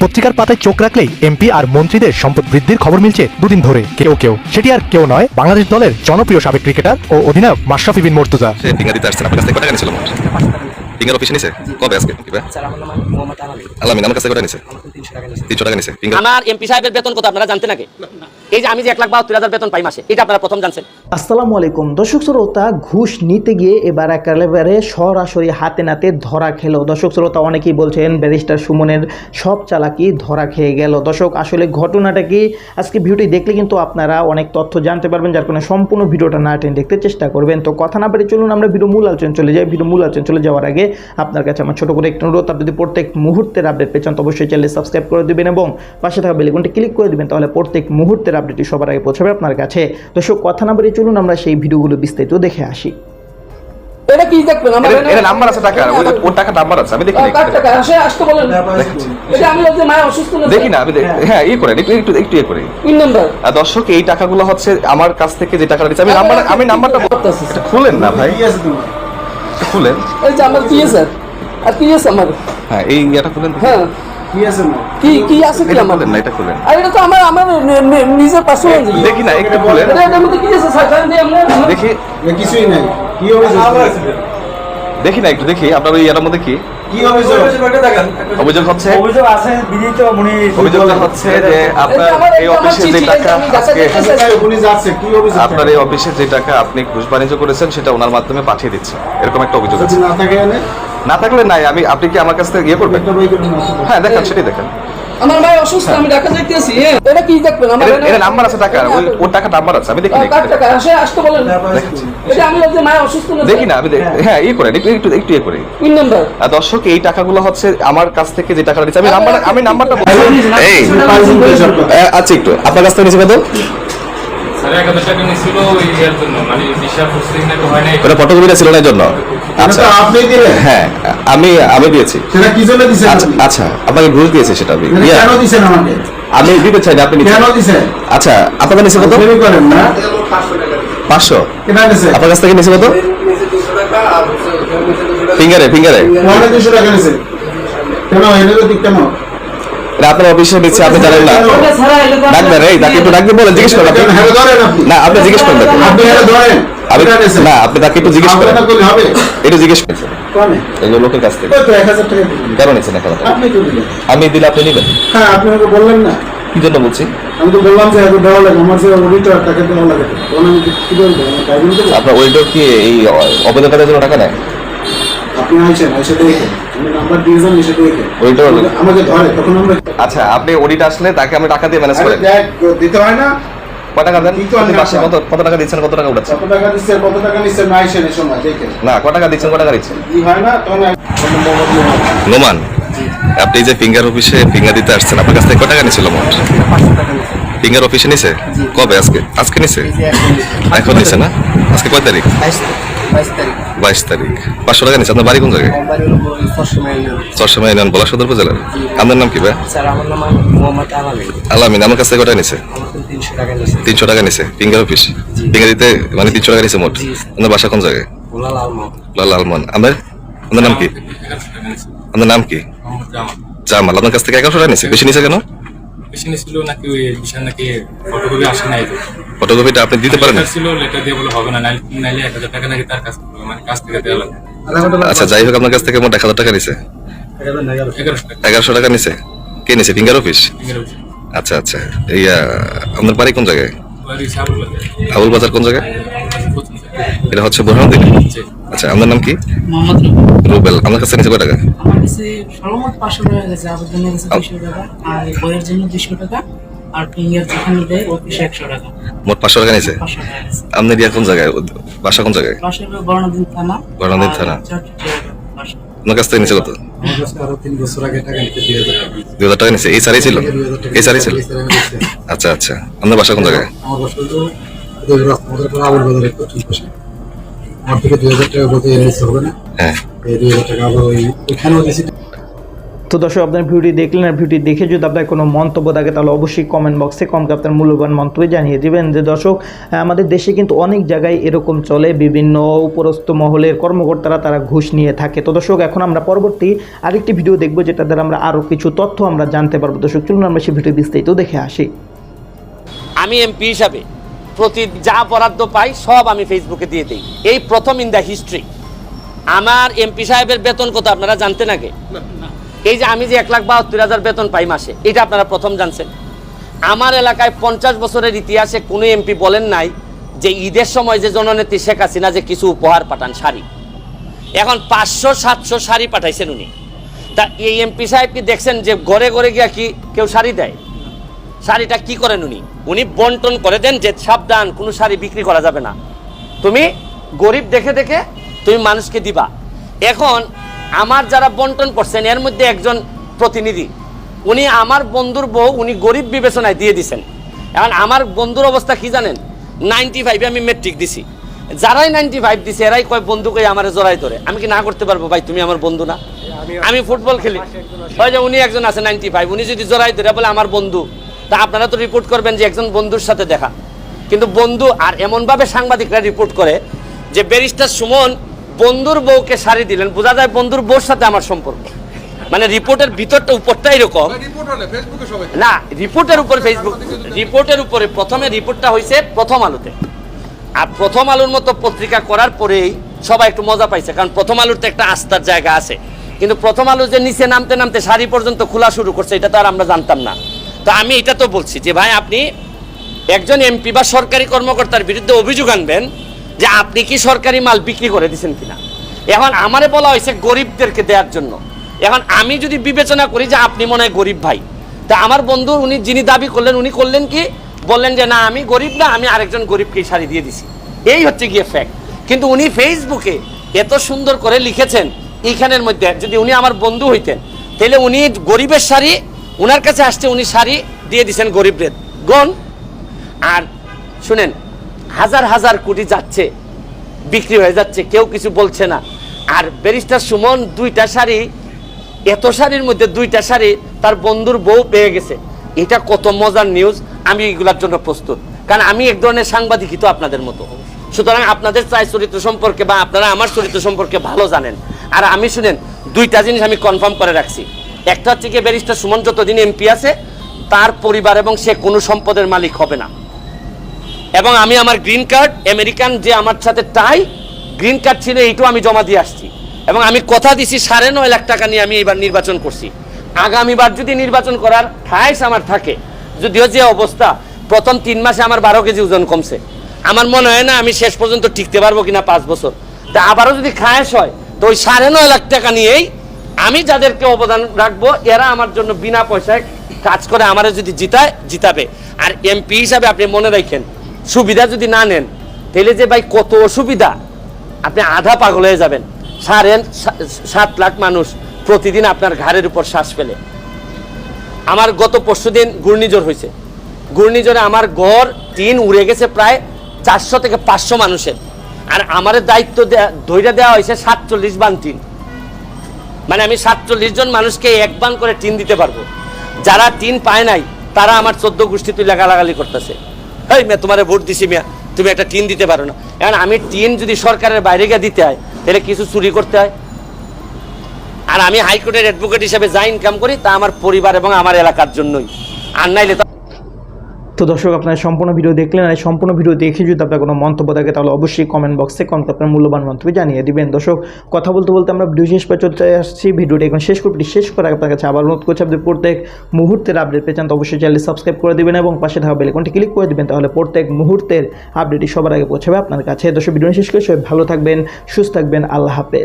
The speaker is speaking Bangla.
পত্রিকার পাতায় চোখ রাখলেই এমপি আর মন্ত্রীদের সম্পদ বৃদ্ধির খবর মিলছে দুদিন ধরে। কেউ কেউ। সেটি আর কেউ নয়, বাংলাদেশ দলের জনপ্রিয় সাবেক ক্রিকেটার ও অধিনায়ক মাশরাফি বিন মুর্তজা। ফিঙ্গার অফিসে নিছে? কবে আজকে? আলামিন আমার কাছে কত নিছে? তিনশো টাকা নিছে। আমার এমপি সাহেবের বেতন কত? আপনারা জানতেন নাকি এই যে আমি যে এক লাখ বাহাত্তর হাজার বেতন পাই মাসে এটা আপনারা প্রথম জানছেন। আসসালামু আলাইকুম। দর্শক শ্রোতা ঘুষ নিতে গিয়ে এবার একেবারে সরাসরি হাতে নাতে ধরা খেলো। দর্শক শ্রোতা অনেকেই বলছেন ব্যারিস্টার সুমনের সব চালাকি ধরা খেয়ে গেল। দর্শক আসলে ঘটনাটা কি? আজকে ভিডিওটি দেখলে কিন্তু আপনারা অনেক তথ্য জানতে পারবেন যার কারণে সম্পূর্ণ ভিডিওটা না টেন দেখতে চেষ্টা করবেন। তো কথা না বেড়ে চলুন আমরা ভিডিও মূল আলোচনা চলে যাই। ভিডিও মূল আলোচনা চলে যাওয়ার আগে আপনার কাছে আমার ছোট করে একটু অনুরোধ আপনি যদি প্রত্যেক মুহূর্তের আপডেট পেয়েছেন তো অবশ্যই চ্যানেল সাবস্ক্রাইব করে দিবেন এবং পাশে থাকা বেলিকনটি ক্লিক করে দিবেন তাহলে প্রত্যেক মুহূর্তের আপডেটটি সবার আগে পৌঁছাবে আপনার কাছে। দর্শক কথা না বেরিয়ে চলুন আমরা সেই ভিডিওগুলো বিস্তারিত দেখে আসি। এটা কি দেখবেন? আমার এর- এর নাম্বার আছে টাকা ওর টাকা নাম্বার আছে আমি দেখি টাকা আসে আসতে বলেন। এটা আমি যে মায়ের অসুস্থ না দেখি না আমি হ্যাঁ। ই করেন একটু একটু একটু করি তিন নাম্বার। আর দর্শক এই টাকাগুলো হচ্ছে আমার কাছ থেকে যে টাকাটা দিচ্ছে আমি নাম্বার আমি নাম্বারটা খুলেন না ভাই। এটা খুলেন। এই যে আমার কি আছে আর কি আছে আমার হ্যাঁ এই ইয়েটা খুলেন। হ্যাঁ। কি কি আছে কি আমার? না এটা খুলেন। আর এটা তো আমার আমার নিজের পার্সোনাল জিনিস দেখি না একটু খুলেন। এটা মধ্যে কি আছে? স্যার দেখি। কিছুই নাই। কি অভিযোগ দেখি না একটু দেখি আপনার ওই ইয়ার মধ্যে কি কি? অভিযোগ? অভিযোগ হচ্ছে? অভিযোগ আছে বিনীত উনি অভিযোগটা হচ্ছে যে আপনার এই অফিসে যে টাকা আমি যাচাই আজকে করতেছি। কোথায় উনি যাচ্ছে কি অভিযোগ? আপনার এই অফিসে যে টাকা আপনি ঘুষ বাণিজ্য করেছেন সেটা ওনার মাধ্যমে পাঠিয়ে দিচ্ছে। এরকম একটা অভিযোগ আছে। না থাকলে নাই আমি আপনি কি আমার কাছ থেকে ইয়ে করবেন? হ্যাঁ দেখেন সেটাই দেখেন। আমার ভাই অসুস্থ আমি ঢাকা যাইতেছি হ্যাঁ। এটা কি দেখবেন? আমার এর- এর নাম্বার আছে টাকা ওই ওর টাকা নাম্বার আছে আমি দেখি না টাকা? আসে আসতে বলেন এটা আমি যে মায়ের অসুস্থ না দেখি না আমি দেখ- হ্যাঁ। ই করেন একটু একটু একটু ইয়ে করি তিন নাম্বার। আর দর্শক এই টাকাগুলো হচ্ছে আমার কাছ থেকে যে টাকাটা নিচ্ছে আমি নাম্বার আমি নাম্বারটা এই আচ্ছা একটু আপনার কাছ থেকে নিচ্ছে কত? ওটা ফটোকপিটা ছিল না জন্য। আচ্ছা। আপনি দিলেন। হ্যাঁ আমি আমি দিয়েছি। সেটা কি জন্য দিছেন? আচ্ছা আচ্ছা আপনাকে ঘুষ দিয়েছি সেটা আমি। মানে কেন দিছেন আমাকে? আমি দিতে চাই না আপনি কেন দিছেন? আচ্ছা আপনাদের নিচে কত? করেন না। পাঁচশো। আপনার কাছ থেকে নিচে কত? ফিঙ্গারে ফিঙ্গারে। টাকা কেন? এনে তো ঠিক কেন? এটা আপনার অফিসে দিচ্ছে আপনি জানেন না। ডাকবেন এই তাকে একটু ডাকবেন বলেন জিজ্ঞেস করেন। কেন না আপনি জিজ্ঞেস করেন আপনি আমি না আপনি তাকে একটু জিজ্ঞেস করেন। একটু জিজ্ঞেস করেন। এই লোকের কাছ থেকে। ওই তো এক হাজার টাকা। কেন আমি দিলে আপনি নেবেন? হ্যাঁ আপনি বললেন না। কি জন্য বলছি? আমি তো বললাম যে এত দেওয়া লাগে আমার যে অডিটর তাকে দেওয়া লাগে। কি- কি বলব? আমার গাইবেন তো আপনার ওইটার কি এই অবৈধ কাজের জন্য টাকা নেয়? আপনি আইসেন আইসে দেখেন। নাম্বার দিয়েছেন এসে দেখেন। ওইটার আমাকে ধরে তখন আমরা আচ্ছা আপনি অডিট আসলে তাকে আমি টাকা দিয়ে ম্যানেজ করেন দিতে হয় না। কত টাকা দেন? কি তো আমি প্রতি মাসে রাখলাম। কত কত টাকা দিচ্ছেন কত টাকা উঠাচ্ছেন? কত টাকা দিচ্ছে কত টাকা নিচ্ছে না আইসেন এই সময় দেখেন। না কত টাকা দিচ্ছেন কত টাকা দিচ্ছেন? কি হয় না তখন নোমান আপনি যে ফিঙ্গার অফিসে ফিঙ্গার দিতে আসছেন আপনার কাছ থেকে কত টাকা নিছিল মোট পাঁচশো টাকা নিয়েছে ফিঙ্গার অফিসে নিছে কবে? আজকে? আজকে নিছে? এখন নিছে। না? আজকে কয় তারিখ। বাইশ তারিখ। পাঁচশো টাকা নিচ্ছে। আপনার বাড়ি কোন জায়গায়। চরসমা ইউনিয়ন বলা সদর উপজেলার আপনার নাম কি ভাই? স্যার আমার আলামিন। আলামিন আমার কাছ থেকে কটা নিছে? তিনশো টাকা নিয়েছে তিনশো টাকা নিছে। Finger office? ফিঙ্গার দিতে মানে তিনশো টাকা নিছে মোট? আপনার বাসা কোন জায়গায়? লাল আলমান। আপনার? আপনার নাম কি? আপনার নাম কি? জামাল। আপনার কাছ থেকে এগারোশো টাকা নিছে। বেশি নিছে কেন? ছিল নাকি ওই বিশাল নাকি ফটোকপি আসে নাই? ফটোকপিটা আপনি দিতে পারেন ছিল লেটার দিয়ে বলে হবে না নাইলে এক হাজার টাকা নাকি তার কাছ থেকে মানে কাছ থেকে দেওয়া লাগবে। আচ্ছা যাই হোক আপনার কাছ থেকে মোট এক হাজার টাকা নিছে। এগারোশো টাকা। নিছে। কে নিছে? ফিঙ্গার অফিস আচ্ছা আচ্ছা। ইয়া আপনার বাড়ি কোন জায়গায়? হাবুল আবুল বাজার কোন জায়গায়? এটা হচ্ছে বোরহানুদ্দিন জি। আচ্ছা আপনার নাম কি? মোহাম্মদ রবি। রুবেল আপনার কাছে নিচে কয় টাকা? আমার কাছে সর্বমোট পাঁচশো টাকা গেছে আবেদনের কাছে দুশো টাকা আর বইয়ের জন্য দুশো টাকা আর ফিঙ্গার যেখানে দেয় অফিসে একশো টাকা। মোট পাঁচশো টাকা নিছে আপনার ইয়া কোন জায়গায়? বাসা কোন জায়গায়? বর্ণাদিন থানা। বর্ণাদিন থানা। আপনার কাছ থেকে নিচে কত? দুই হাজার টাকা এই সারি ছিল? এই সারি ছিল। আচ্ছা আচ্ছা। আপনার বাসা কোন জায়গায়? আমার তো রাস্তার পর আবুল বাজারে পঁচিশ বছর আমার থেকে দুই হাজার টাকা বলতে এনেছে হবে না। হ্যাঁ। এই দুই হাজার টাকা আবার ওই ওইখানেও দিয়েছি তো দর্শক আপনার ভিডিওটি দেখলেন আর ভিডিওটি দেখে যদি আপনার কোনো মন্তব্য থাকে তাহলে অবশ্যই কমেন্ট বক্সে কমকে আপনার মূল্যবান মন্তব্য জানিয়ে দেবেন। যে দর্শক আমাদের দেশে কিন্তু অনেক জায়গায় এরকম চলে। বিভিন্ন উপরস্থ মহলের কর্মকর্তারা তারা ঘুষ নিয়ে থাকে। তো দর্শক এখন আমরা পরবর্তী আরেকটি ভিডিও দেখব যেটা দ্বারা আমরা আরও কিছু তথ্য আমরা জানতে পারব। দর্শক চলুন আমরা সেই ভিডিও বিস্তারিত দেখে আসি। আমি এমপি হিসাবে প্রতি যা বরাদ্দ পাই সব আমি ফেসবুকে দিয়ে দিই। এই প্রথম ইন দ্য হিস্ট্রি আমার এমপি সাহেবের বেতন কত আপনারা জানতেন আগে? এই যে আমি যে এক লাখ বাহাত্তর হাজার বেতন পাই মাসে, এটা আপনারা প্রথম জানছেন। আমার এলাকায় পঞ্চাশ বছরের ইতিহাসে কোনো এমপি বলেন নাই যে ঈদের সময় যে জননেত্রী শেখ হাসিনা যে কিছু উপহার পাঠান শাড়ি। এখন পাঁচশো, সাতশো শাড়ি পাঠাইছেন উনি। তা এই এমপি সাহেব কি দেখছেন যে ঘরে ঘরে গিয়া কি কেউ শাড়ি দেয়? শাড়িটা কি করেন উনি? উনি বন্টন করে দেন যে সাবধান, কোনো শাড়ি বিক্রি করা যাবে না। তুমি গরিব দেখে দেখে তুমি মানুষকে দিবা। এখন আমার যারা বন্টন করছেন, এর মধ্যে একজন প্রতিনিধি, উনি আমার বন্ধুর বউ, উনি গরিব বিবেচনায় দিয়ে দিছেন। এখন আমার বন্ধুর অবস্থা কি জানেন? নাইনটি ফাইভে আমি মেট্রিক দিছি। যারাই নাইনটি ফাইভ দিছে, এরাই কয় বন্ধু কই আমার জড়াই ধরে। আমি কি না করতে পারব? ভাই, তুমি আমার বন্ধু না? আমি ফুটবল খেলি। ওই যে উনি একজন আছে নাইনটি ফাইভ উনি যদি জড়াই ধরে, বলে, আমার বন্ধু। তা আপনারা তো রিপোর্ট করবেন যে একজন বন্ধুর সাথে দেখা। কিন্তু বন্ধু আর এমনভাবে সাংবাদিকরা রিপোর্ট করে যে ব্যারিস্টার সুমন বন্ধুর বউকে শাড়ি দিলেন বোঝা যায় বন্ধুর বউর সাথে আমার সম্পর্ক। মানে রিপোর্টের ভিতরটা উপরটা এরকম। না রিপোর্টের উপরে ফেসবুক রিপোর্টের উপরে প্রথমে রিপোর্টটা হয়েছে প্রথম আলোতে। আর প্রথম আলোর মতো পত্রিকা করার পরেই সবাই একটু মজা পাইছে কারণ প্রথম আলোর তো একটা আস্থার জায়গা আছে। কিন্তু প্রথম আলো যে নিচে নামতে নামতে শাড়ি পর্যন্ত খোলা শুরু করছে এটা তো আর আমরা জানতাম না। তো আমি এটা তো বলছি যে ভাই, আপনি একজন এমপি বা সরকারি কর্মকর্তার বিরুদ্ধে অভিযোগ আনবেন যে আপনি কি সরকারি মাল বিক্রি করে দিচ্ছেন কিনা। এখন আমারে বলা হয়েছে গরিবদেরকে দেওয়ার জন্য। এখন আমি যদি বিবেচনা করি যে আপনি মনে হয় গরিব ভাই, তা আমার বন্ধু উনি যিনি দাবি করলেন, উনি করলেন কি? বললেন যে, না, আমি গরিব না, আমি আরেকজন গরিবকে এই শাড়ি দিয়ে দিছি। এই হচ্ছে গিয়ে ফ্যাক্ট কিন্তু উনি ফেসবুকে এত সুন্দর করে লিখেছেন, এইখানের মধ্যে যদি উনি আমার বন্ধু হইতেন, তাহলে উনি গরিবের শাড়ি উনার কাছে আসছে, উনি শাড়ি দিয়ে দিছেন গরিবদের। গন আর শুনেন, হাজার হাজার কোটি যাচ্ছে, বিক্রি হয়ে যাচ্ছে, কেউ কিছু বলছে না। আর ব্যারিস্টার সুমন দুইটা শাড়ি, এত শাড়ির মধ্যে দুইটা শাড়ি তার বন্ধুর বউ পেয়ে গেছে। এটা কত মজার নিউজ আমি এগুলার জন্য প্রস্তুত। কারণ আমি এক ধরনের সাংবাদিকই তো আপনাদের মতো। সুতরাং আপনাদের চাই চরিত্র সম্পর্কে বা আপনারা আমার চরিত্র সম্পর্কে ভালো জানেন। আর আমি শুনেন, দুইটা জিনিস আমি কনফার্ম করে রাখছি। একটা হচ্ছে কি ব্যারিস্টার সুমন যতদিন এমপি আছে, তার পরিবার এবং সে কোনো সম্পদের মালিক হবে না। এবং আমি আমার গ্রিন কার্ড, আমেরিকান যে আমার সাথে টাই, গ্রিন কার্ড ছিল এইটাও আমি জমা দিয়ে আসছি। এবং আমি কথা দিছি সাড়ে নয় লাখ টাকা নিয়ে আমি এবার নির্বাচন করছি। আগামীবার যদি নির্বাচন করার ঠাইস আমার থাকে, যদিও যে অবস্থা, প্রথম তিন মাসে আমার বারো কেজি ওজন কমছে। আমার মনে হয় না আমি শেষ পর্যন্ত টিকতে পারব কিনা পাঁচ বছর। তা আবারও যদি খায়স হয়, তো ওই সাড়ে নয় লাখ টাকা নিয়েই আমি যাদেরকে অবদান রাখব, এরা আমার জন্য বিনা পয়সায় কাজ করে, আমারে যদি জিতায়, জিতাবে। আর এমপি হিসাবে আপনি মনে রাখেন, সুবিধা যদি না নেন, তাহলে যে ভাই কত অসুবিধা। আপনি আধা পাগল হয়ে যাবেন। সাড়ে সাত লাখ মানুষ প্রতিদিন আপনার ঘাড়ের উপর শ্বাস ফেলে। আমার গত পরশুদিন ঘূর্ণিঝড় হয়েছে। ঘূর্ণিঝড়ে আমার গড় টিন উড়ে গেছে প্রায় চারশো থেকে পাঁচশো মানুষের। আর আমার দায়িত্ব দেয়া- ধৈর্য দেওয়া হয়েছে সাতচল্লিশ বান টিন। মানে আমি সাতচল্লিশ জন মানুষকে এক বান করে টিন দিতে পারব। যারা টিন পায় নাই, তারা আমার চোদ্দ গোষ্ঠী তুই লাগালাগালি করতেছে। এই মেয়ে, তোমার ভোট দিছি মিয়া, তুমি একটা টিন দিতে পারো না। এখন আমি টিন যদি সরকারের বাইরে গিয়ে দিতে হয়, তাহলে কিছু চুরি করতে হয়। আর আমি হাইকোর্টের অ্যাডভোকেট হিসেবে যা ইনকাম করি, তা আমার পরিবার এবং আমার এলাকার জন্যই। আর নাইলে তো দর্শক, আপনারা সম্পূর্ণ ভিডিও দেখলেন আর সম্পূর্ণ ভিডিও দেখে যদি আপনার কোনো মন্তব্য থাকে, তাহলে অবশ্যই কমেন্ট বক্সে কমেন্ট আপনার মূল্যবান মন্তব্য জানিয়ে দিবেন। দর্শক, কথা বলতে বলতে আমরা ভিডিও শেষ পর্যন্ত আসছি। ভিডিওটা এখন শেষ করতে শেষ করে আপনার কাছে আবার অনুরোধ করছি, আপনি প্রত্যেক মুহূর্তের আপডেট পেয়েছেন তো অবশ্যই চ্যানেল সাবস্ক্রাইব করে দেবেন এবং পাশে থাকা বেলকনটি ক্লিক করে দিবেন, তাহলে প্রত্যেক মুহূর্তের আপডেটই সবার আগে পৌঁছাবে আপনার কাছে। দর্শক ভিডিও শেষ করে সবাই ভালো থাকবেন, সুস্থ থাকবেন। আল্লাহ হাফেজ।